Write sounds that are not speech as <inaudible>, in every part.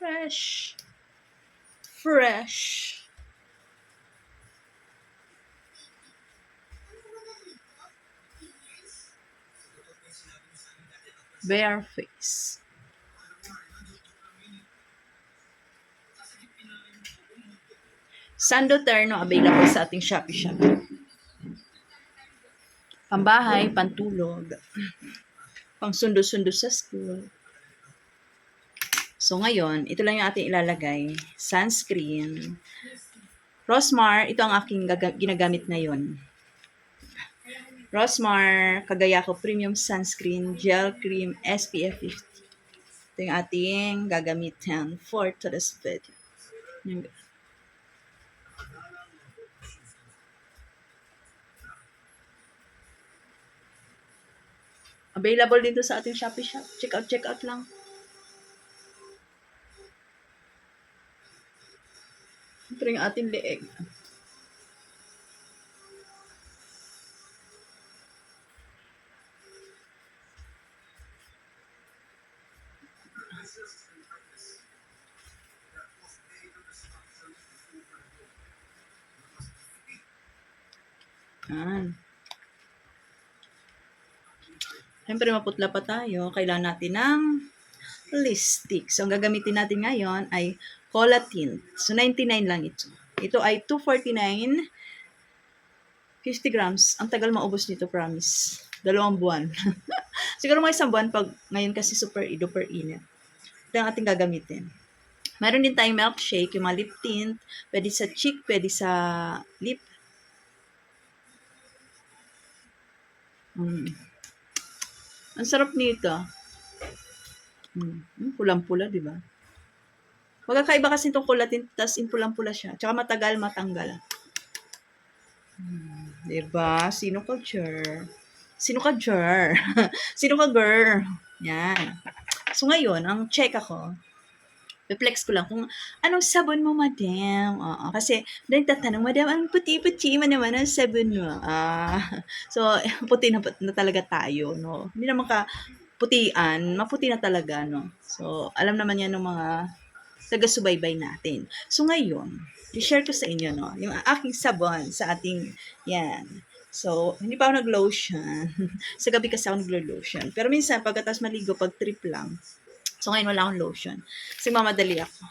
Fresh. Fresh. Bare face. Sando Terno available sa ating Shopee Shop. Pambahay, pantulog, pang sundo-sundo sa school. So ngayon, ito lang yung ating ilalagay. Sunscreen. Rosmar, ito ang aking ginagamit ngayon. Rosmar, kagaya ko, Premium Sunscreen Gel Cream SPF 50. Ito yung ating gagamitin for today's video. Available dito sa ating Shopee shop. Check out, check out lang. Ito yung ating leeg. Yan. Siyempre, maputla pa tayo. Kailangan natin ng lipstick. So, ang gagamitin natin ngayon ay Cola Tint. So, 99 lang ito. Ito ay 249 50 grams. Ang tagal maubos nito, promise. Dalawang buwan. <laughs> Siguro mga isang buwan pag ngayon kasi super duper init. Ito ang ating gagamitin. Meron din tayong milkshake, yung mga lip tint. Pwede sa cheek, pwede sa lip. Mm. Ang sarap nito. Mm. Mm, Pulang-pula, di ba? Magkakaiba kasi itong kulatin, tas pulang-pula siya. Tsaka matagal matanggal. Hmm, di ba? Sino ka, Jer? Sino ka, Jer? <laughs> Sino ka, girl? Yan. So, ngayon, ang check ako, reflex ko lang kung anong sabon mo, madam. Oo, kasi nagtatanong, madam, ang puti-puti mo naman ang sabon mo. Ah, <laughs> so, <laughs> puti na, na talaga tayo, no? Hindi naman ka putian, maputi na talaga, no? So, alam naman yan ng mga taga-subaybay natin. So, ngayon, i-share ko sa inyo, no? Yung aking sabon sa ating, yan. So, hindi pa ako nag-lotion. <laughs> sa gabi kasi ako nag-lotion. Pero minsan, pagkatapos maligo, pag trip lang, So, ngayon wala akong lotion. Kasi mamadali ako.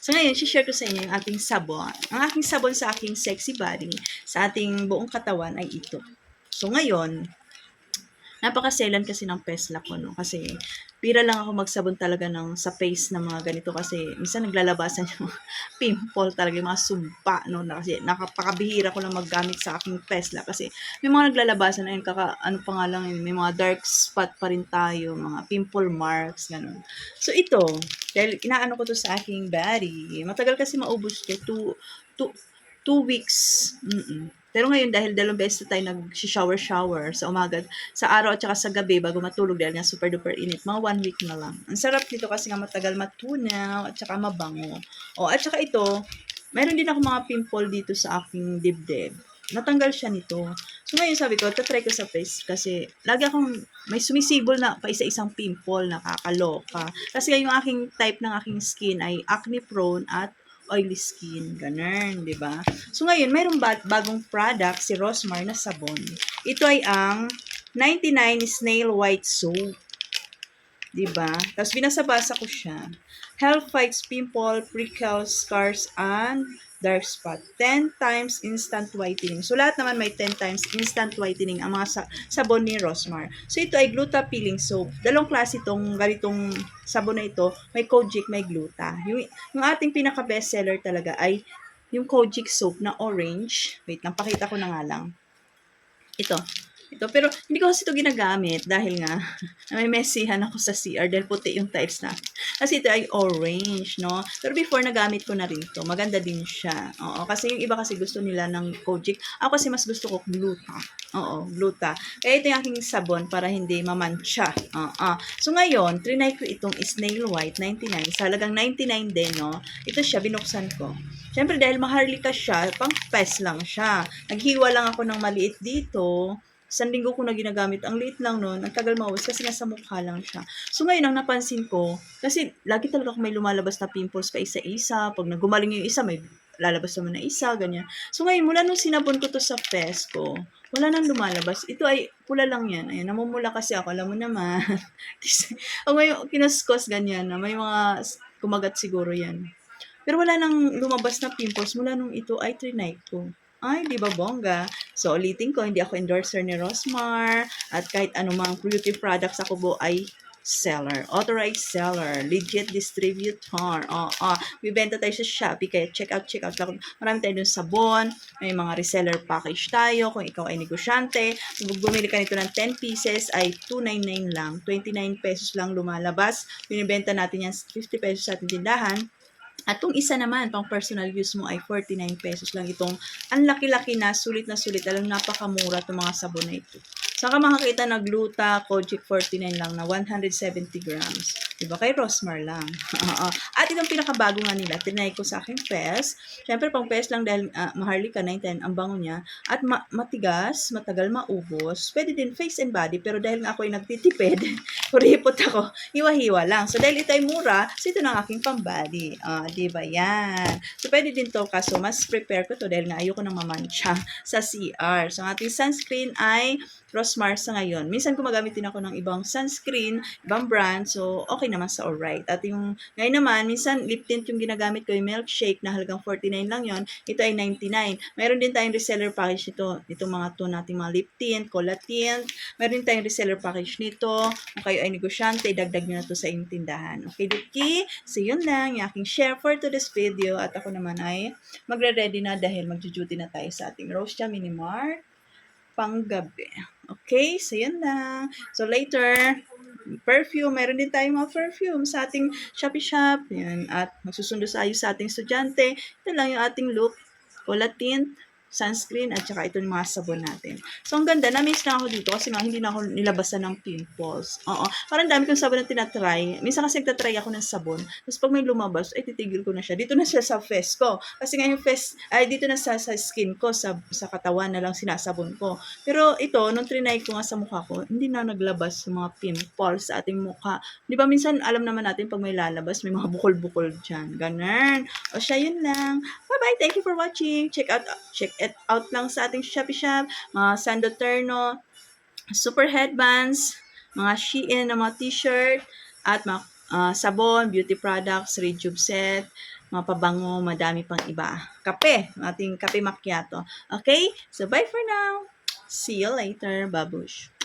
So, ngayon, share ko sa inyo yung ating sabon. Ang aking sabon sa aking sexy body, sa ating buong katawan ay ito. So, ngayon, napakaselan kasi ng pesla ko, no? Kasi, pira lang ako magsabon talaga ng sa face ng mga ganito kasi minsan naglalabasan <laughs> yung pimple talaga, yung mga sumpa, no? Na, kasi nakapakabihira ko lang maggamit sa aking pesla kasi may mga naglalabasan ayun, kaka, ano pa nga lang yun, may mga dark spot pa rin tayo, mga pimple marks, ganun. So, ito, dahil inaano ko to sa aking body, matagal kasi maubos to, two, two, two weeks. Mm-mm. Pero ngayon, dahil dalawang beses na tayo nag-shower-shower sa umaga, sa araw at saka sa gabi bago matulog dahil nga super duper init, mga one week na lang. Ang sarap nito kasi nga matagal matunaw at saka mabango. O, at saka ito, meron din ako mga pimple dito sa aking dibdib. Natanggal siya nito. So ngayon sabi ko, tatry ko sa face kasi lagi akong may sumisibol na pa isa-isang pimple, nakakaloka. Kasi yung aking type ng aking skin ay acne prone at oily skin. Ganun, di ba? So, ngayon, mayroong ba- bagong product, si Rosmar na sabon. Ito ay ang 99 Snail White Soap. Di ba? Tapos, binasabasa ko siya. Health fights pimple, prickles, scars, and dark spot. 10 times instant whitening. So, lahat naman may 10 times instant whitening ang mga sa- sabon ni Rosmar. So, ito ay Gluta Peeling Soap. Dalawang klase itong ganitong sabon na ito. May Kojic, may Gluta. Yung, yung ating pinaka-best seller talaga ay yung Kojic soap na orange. Wait lang, pakita ko na nga lang. Ito. Ito. Pero hindi ko kasi ito ginagamit dahil nga <laughs> may messihan ako sa CR dahil puti yung tiles na. Kasi ito ay orange, no? Pero before nagamit ko na rin ito. Maganda din siya. Oo. Kasi yung iba kasi gusto nila ng Kojic. Ako kasi mas gusto ko gluta. Oo, gluta. Kaya ito yung aking sabon para hindi mamantsa. Oo. So ngayon, trinay ko itong Snail White 99. Sa halagang 99 din, no? Ito siya, binuksan ko. Siyempre, dahil maharlika siya, pang pes lang siya. Naghiwa lang ako ng maliit dito Isang linggo ko na ginagamit. Ang liit lang nun. Ang tagal maubos kasi nasa mukha lang siya. So ngayon, ang napansin ko, kasi lagi talaga ako may lumalabas na pimples pa isa-isa. Pag nagumaling yung isa, may lalabas naman na isa, ganyan. So ngayon, mula nung sinabon ko to sa face ko, wala nang lumalabas. Ito ay pula lang yan. Ayan, namumula kasi ako. Alam mo naman. <laughs> o ngayon, kinaskos ganyan na may mga kumagat siguro yan. Pero wala nang lumabas na pimples mula nung ito ay trinite ko. Ay, di ba bongga? So, ulitin ko, hindi ako endorser ni Rosmar at kahit anumang beauty products ako po ay seller. Authorized seller. Legit distributor. Oo. Oh, Bibenta tayo sa Shopee. Kaya check out, check out. Marami tayo dun sabon. May mga reseller package tayo. Kung ikaw ay negosyante. Kung bumili ka nito ng 10 pieces ay 299 lang. 29 pesos lang lumalabas. Binibenta natin yan 50 pesos sa ating tindahan. At kung isa naman, pang personal use mo ay 49 pesos lang itong ang laki-laki na, sulit na sulit. Alam, napakamura itong mga sabon na ito. Saka makakita na gluta, kojic 49 lang na 170 grams. Diba? Kay Rosmar lang. <laughs> At itong pinakabago nga nila, tinay ko sa aking Fes. Siyempre, pang Fes lang dahil uh, maharlika 910 ang bango niya. At ma- matigas, matagal maubos. Pwede din face and body, pero dahil nga ako ay nagtitipid, <laughs> kuripot ako, hiwa-hiwa lang. So, dahil ito ay mura, so ito na ang aking pambody. Ah, di ba yan? So, pwede din to, kaso mas prepare ko to dahil nga ayoko nang mamansya sa CR. So, ang ating sunscreen ay Rosmar sa ngayon. Minsan gumagamit din ako ng ibang sunscreen, ibang brand, so okay naman sa alright. At yung, ngayon naman, minsan lip tint yung ginagamit ko, yung milkshake na halagang 49 lang yon ito ay 99. Meron din tayong reseller package nito, itong mga to nating mga lip tint, cola tint, meron din tayong reseller package nito, kung kayo ay negosyante, dagdag nyo na to sa inyong tindahan. Okay, Duki? So, yun lang, yung aking share for today's video. At ako naman ay magre-ready na dahil magjo-duty na tayo sa ating Rose Cha Mini Mart panggabi. Okay, so yun lang. So later, perfume, meron din tayong mga perfume sa ating Shopee Shop. Yan, at magsusundo sa ayos sa ating estudyante. Ito lang yung ating look. Cola tint, sunscreen, at saka ito yung mga sabon natin. So, ang ganda. Na-miss na ako dito kasi nga hindi na ako nilabasan ng pimples. Oo. Parang dami kong sabon na tinatry. Minsan kasi nagtatry ako ng sabon. Tapos pag may lumabas, ay titigil ko na siya. Dito na siya sa face ko. Kasi nga face, ay dito na sa, sa skin ko, sa, sa katawan na lang sinasabon ko. Pero ito, nung trinay ko nga sa mukha ko, hindi na naglabas yung mga pimples sa ating mukha. Di ba minsan alam naman natin pag may lalabas, may mga bukol-bukol dyan. Ganun. O siya, yun lang. Bye-bye. Thank you for watching. Check out check it out lang sa ating Shopee Shop. Mga Sando Terno, super headbands, mga Shein na mga t-shirt, at mga ah, sabon, beauty products, rejuve set, mga pabango, madami pang iba. Kape, ating kape macchiato. Okay? So, bye for now. See you later, babush.